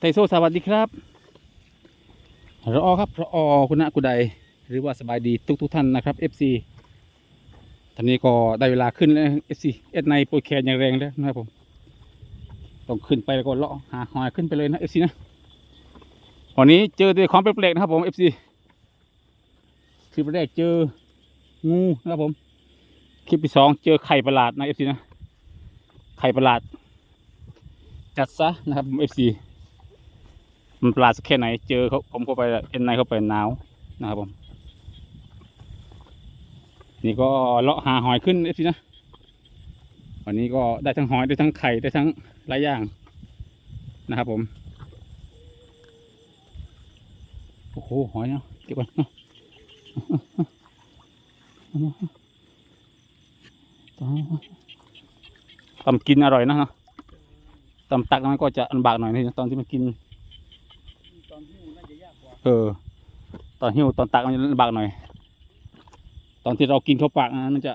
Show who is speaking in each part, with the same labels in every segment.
Speaker 1: ไทโซสวัสดีครับรอครับรอคุณนะกุใดหรือว่าสบายดีทุกทุกท่านนะครับ FC ตอนนี้ก็ได้เวลาขึ้นแล้ว FC เอ็ดในโปรแคนอย่างแรงแล้วนะครับผมต้องขึ้นไปแล้วก็เลาะหาหอยขึ้นไปเลยนะ FC นะวันนี้เจอแต่ความแปลกๆนะครับผม FC คลิปแรกเจองูนะครับผมคลิปที่สองเจอไข่ประหลาดนะ FC นะไข่ประหลาดจัดซะนะครับผม FC มันปลาสักแค่ไหนเจอเขาผมเข้าไปเอ็นในเข้าไปหนาวนะครับผม นี่ก็เลาะหาหอยขึ้นเอฟซีนะวันนี้ก็ได้ทั้งหอยได้ทั้งไข่ได้ทั้งหลายอย่างนะครับผมโอ้โหหอยเนาะเก็บก่อนเนาะตำกินอร่อยนะเนาะตำตักมันก็จะลำบากหน่อยนะตอนที่มันกิน
Speaker 2: ตอนที่น่าจะยากกว่า
Speaker 1: เออ ตอนหิวตอนตักมันจะลำบากหน่อย ตอนที่เรากินเข้าปากนะมันจะ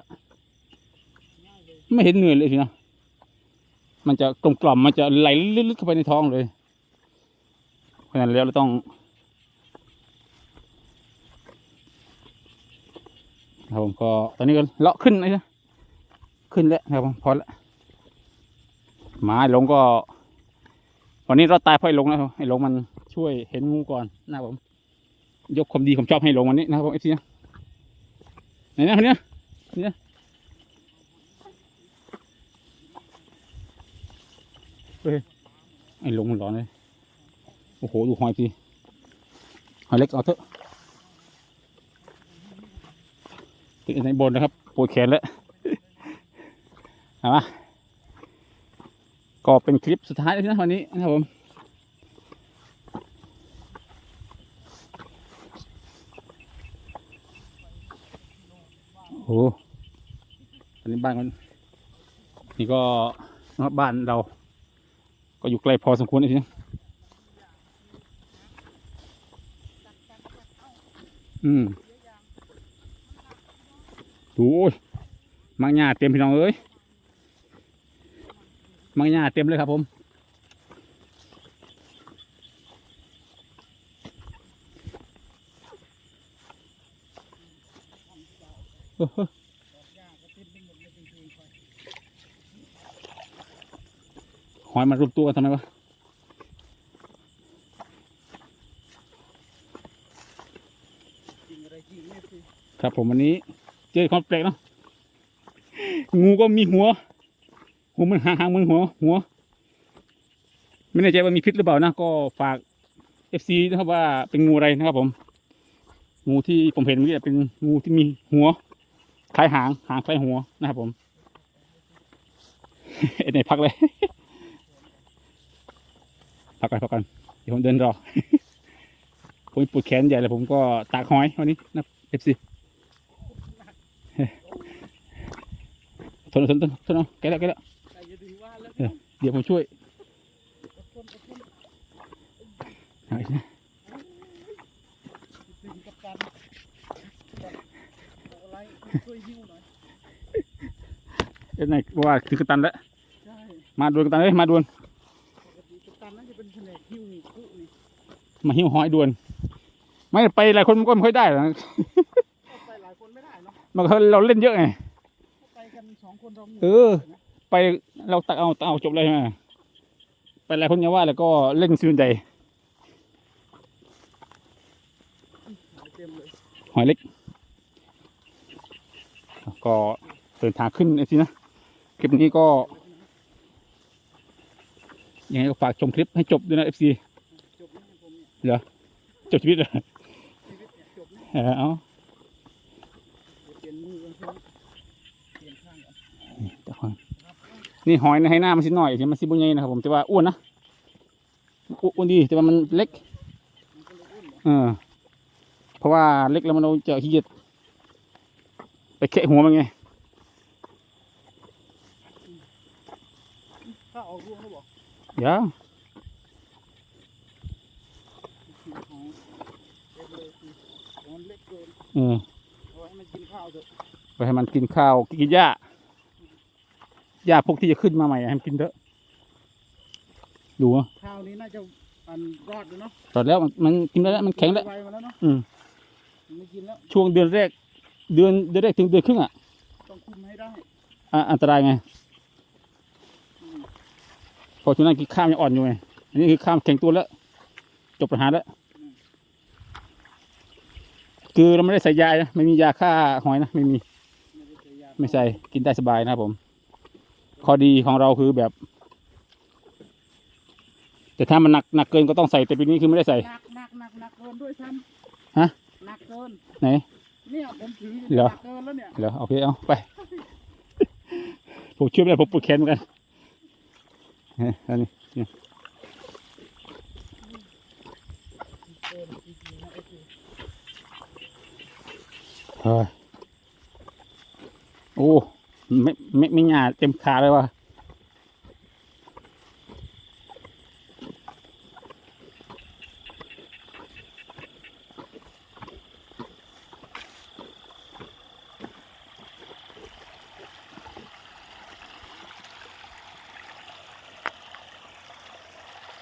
Speaker 1: ไม่เห็นเหนื่อยเลยทีนะมันจะกลมกล่อมๆมันจะไหลลึกๆเข้าไปในท้องเลย เพราะฉะนั้นแล้วเราต้องครับผมก็ตอนนี้ก็เลาะขึ้นเลยนะขึ้นแล้วนะครับผมพอแล้วหมาหลงก็ วันนี้เราตายเพราะไอ้หลงนะครับไอ้หลงมัน ช่วยเห็นงูก่อนนะผม ยกความดีผมชอบให้ลงวันนี้นะครับผมเอฟซีนะไหนนะคนเนี้ยเนี่ยเฮ้ยไอ้ลงมันร้อนเลยโอ้โหดูหอยสิหอยเล็กเอาเถอะติดในบนนะครับปวดแขนแล้วเอามาก็เป็นคลิปสุดท้ายแล้วนะวันนี้นะครับผม โอ้โหอันนี้บ้านมันนี่ก็บ้านเรา ก็อยู่ไกลพอสมควรนะทีนะอืมดูโอ้ยมังหญ้าเต็มพี่น้องเอ้ยมังหญ้าเต็มเลยครับผม เอ
Speaker 2: ยมไปหลยจริงๆไป
Speaker 1: หอยมารวมตัวทำไมวะ
Speaker 2: จริงอะไรจริงไม่คือ
Speaker 1: ครับผมวันนี้ เจอความแปลกเนาะงูก็มีหัว หัวมันหางหางมันหัว หัว ไม่แน่ใจว่ามีพิษหรือเปล่านะ ก็ฝากเอฟซีนะครับว่าเป็นงูอะไรนะครับผม งูที่ผมเห็นเมื่อกี้เป็นงูที่มีหัว คล้ายหางหางคล้ายหัวนะครับผมเอ็ดไหนพักเลย พักกันพักกันเดี๋ยวผมเดินรอ ผมปวดแขนใหญ่เลยผมก็ตากหอยวันนี้นะเอฟซีทนทนทนทนเอาแกแล้วแกแล้ว
Speaker 2: ใครจะถึงว่าแล้ว
Speaker 1: เดี๋ยวผมช่วย
Speaker 2: อดทนนะ ถึงกับการเอาอะไรช่วยหิ้วหน่อย
Speaker 1: เอ็ดไหนว่าคือกระตันแล้ว
Speaker 2: ใช่
Speaker 1: มาดวนกระตันเลยมาดวน
Speaker 2: ปกติกัปตันน่าจะเป็นแผนกหิ้วกุนี่
Speaker 1: มาหิ้วหอยดวน ไม่ไปหลายคนมันก็ไม่ค่อยได้หรอก
Speaker 2: ก็ไปหลายคนไม่ได้เนาะ
Speaker 1: มันก็เราเล่นเยอะไง
Speaker 2: ก็ไปกันสองคนเราหมู่
Speaker 1: เออ ไปเราตักเอาตักเอาจบเลยใช่ไหมไปหลายคนอย่าว่าแล้วก็เล่นซื่นใจ
Speaker 2: หายเต็มเลย
Speaker 1: หอยเล็ก ก็เดินทางขึ้นไอ้สินะคลิปนี้ก็ยังไงก็ฝากชมคลิปให้จบด้วยนะเอฟซี
Speaker 2: จบแล้วผมเนี่ย
Speaker 1: จบชีวิตเลย
Speaker 2: เนี่ยจบแล้ว
Speaker 1: เออเอา
Speaker 2: เดี๋ยวเปลี่ยนมือกันเพิ่มเปลี่ยนข้าน
Speaker 1: แต่ก่อนนี่หอยในให้หน้ามันสิหน่อยใช่มันสิบุญใหญ่นะครับผมแต่ว่าอ้วนนะอ้วนดีแต่ว่ามันเล็
Speaker 2: กเลยอุ่นเหรอ
Speaker 1: เออเพราะว่าเล็กแล้วมันเราจะขี้เกียจ ไปแคะหัวมันไง
Speaker 2: ถ้าออกรวงแล้วบอก
Speaker 1: เดี๋ยว
Speaker 2: ของเต็มเลยคือแต่มันเล็กเกิน
Speaker 1: เออ
Speaker 2: เอาไว้ให้มันกินข้าวเถอะ
Speaker 1: ไปให้มันกินข้าว กินหญ้าหญ้าพวกที่จะขึ้นมาใหม่ให้มันกินเถอะ ดูอะ
Speaker 2: ข้าวนี้น่าจะอันรอดเลยเนาะ
Speaker 1: ตอดแล้วมันมันกินได้แล้วมันแข็งแล้ว
Speaker 2: ไวมาแล้วเนาะ
Speaker 1: อืม
Speaker 2: ไม่กินแล้ว
Speaker 1: ช่วงเดือนแรก เดือนเดือนแรกถึงเดือนครึ่งอะ
Speaker 2: ต้องคุมให้ได้
Speaker 1: อะอันตรายไง
Speaker 2: อืม
Speaker 1: เพอช่วงนั้นคือข้ามยังอ่อนอยู่ไงอันนี้คือข้ามแข็งตัวแล้ว จบปัญหาแล้วคือเราไม่ได้ใส่ยานะไม่มียาฆ่าหอยนะไม่มี
Speaker 2: ไม่ได้ใส่ยา
Speaker 1: ไม่ใส่กินได้สบายนะครับผมข้อดีของเราคือแบบ แต่ถ้ามันหนักหนักเกินก็ต้องใส่แต่ปีนี้คือไม่ได้ใส่
Speaker 2: หนักหนักหนักหนักเกินด้วยซ้ำ
Speaker 1: ฮะ
Speaker 2: หนักเกิน
Speaker 1: ไหน
Speaker 2: เนี่ยผมถือ
Speaker 1: เหรอ
Speaker 2: หนักเกินแล้วเนี่ย
Speaker 1: เหรอโอเคเอาไป ผมเชื่อไม่ได้ผมปวดแขนเหมือนกันเฮ้ยอันนี้นี่
Speaker 2: เกินจริงๆนะไอ้คือ
Speaker 1: เฮ้ยโอ้ไม่ไม่ไม่หยาเต็มขาเลยว่ะ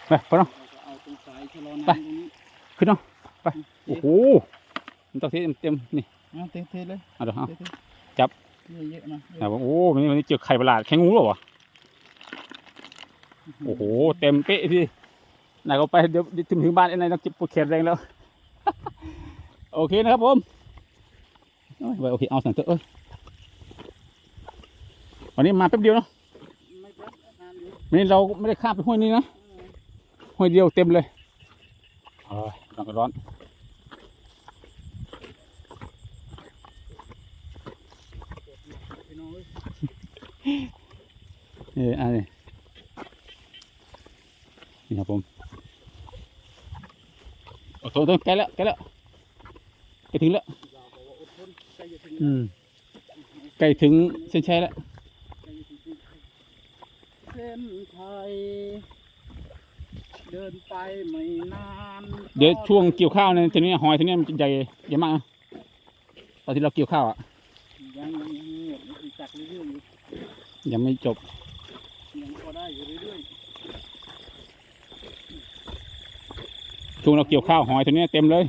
Speaker 1: ไปพอเนาะ
Speaker 2: เราจะเอาตรงสายชะลอ
Speaker 1: ไป
Speaker 2: น้ำตรงนี้
Speaker 1: ขึ้นเนาะไปโอ้โหมันต้องเทเต็มเต็มๆนี่
Speaker 2: เอาเทๆเลย
Speaker 1: เอาเดี๋ยวเอา
Speaker 2: เทๆ
Speaker 1: จับ
Speaker 2: เยอะๆนะ
Speaker 1: ครับผมโอ้วันนี้วันนี้เจอไข่ประหลาดแข็งงูเหรอวะโอ้โหเต็มเป๊ะพี่ไหนก็ไปเดี๋ยวเดี๋ยวถึงถึงบ้านไอ้นายต้องเจ็บปวดแขนแรงแล้ว โอเคนะครับผมโอ้ยไว้โอเคเอาสั่งเถอะเอ้ยวันนี้มาแป๊บเดียวเนาะ
Speaker 2: ไม่รับนานอยู่
Speaker 1: วันนี้เราไม่ได้ข้ามไปห้วยนี้นะ
Speaker 2: เออ
Speaker 1: ห้วยเดียวเต็มเลยโอ้ยร้อนก็ร้อน
Speaker 2: พี่น้องเอ้ย
Speaker 1: เอออันนี้นี่ครับผมโอ้โหตัวใกล้แล้วใกล้แล้วใกล้ถึงแล้ว
Speaker 2: เราบอกว่าอดทนใจเย็นถึง
Speaker 1: อืมใกล้ถึงเส้นชัยแล้ว
Speaker 2: ใจเย็นถึงเส้นชัย เดินไปไม่นาน
Speaker 1: เดี๋ยวช่วงเกี่ยวข้าวเนี่ยทีนี้หอยทีนี้มันจะใหญ่ใหญ่มากนะตอนที่เราเกี่ยวข้าวอะ
Speaker 2: ยังยังยังเงียบยังจักเรื่อยๆอยู่
Speaker 1: ยังไม่จบ
Speaker 2: ยังพอได้อยู่เรื่อย
Speaker 1: ช่วงเราเกี่ยวข้าวหอยทีนี้เต็มเลย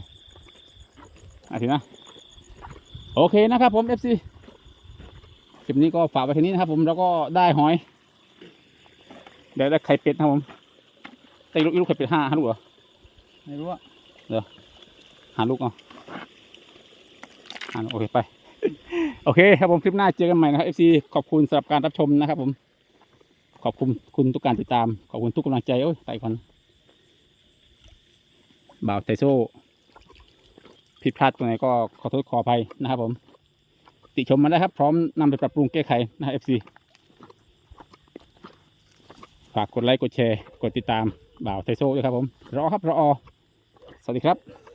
Speaker 1: อะทีนะโอเคนะครับผม FC คลิปนี้ก็ฝากไว้ทีนี้นะครับผมแล้วก็ได้หอยเดี๋ยวได้ไข่เป็ดนะครับผม ได้ลูกลูกไข่เป็ดห้าห้าลูกเหรอ
Speaker 2: ๆไม่รู้อะ
Speaker 1: หาลูกเอาอ่าโอเคไป โอเค ครับผมคลิปหน้าเจอกันใหม่นะครับ FC ขอบคุณสำหรับการรับชมนะครับ ผม ขอบคุณคุณทุกการติดตาม ขอบคุณทุกกำลังใจโอ้ยไปก่อนบ่าวไทโซ่ผิดพลาดตรงไหนก็ขอโทษขออภัยนะครับ ผม ติชมมาได้ครับ พร้อมนำไปปรับปรุงแก้ไขนะครับ FC ฝากกดไลค์กดแชร์ กดติดตาม บ่าวไทโซ่ด้วยครับผมรอครับรอสวัสดีครับ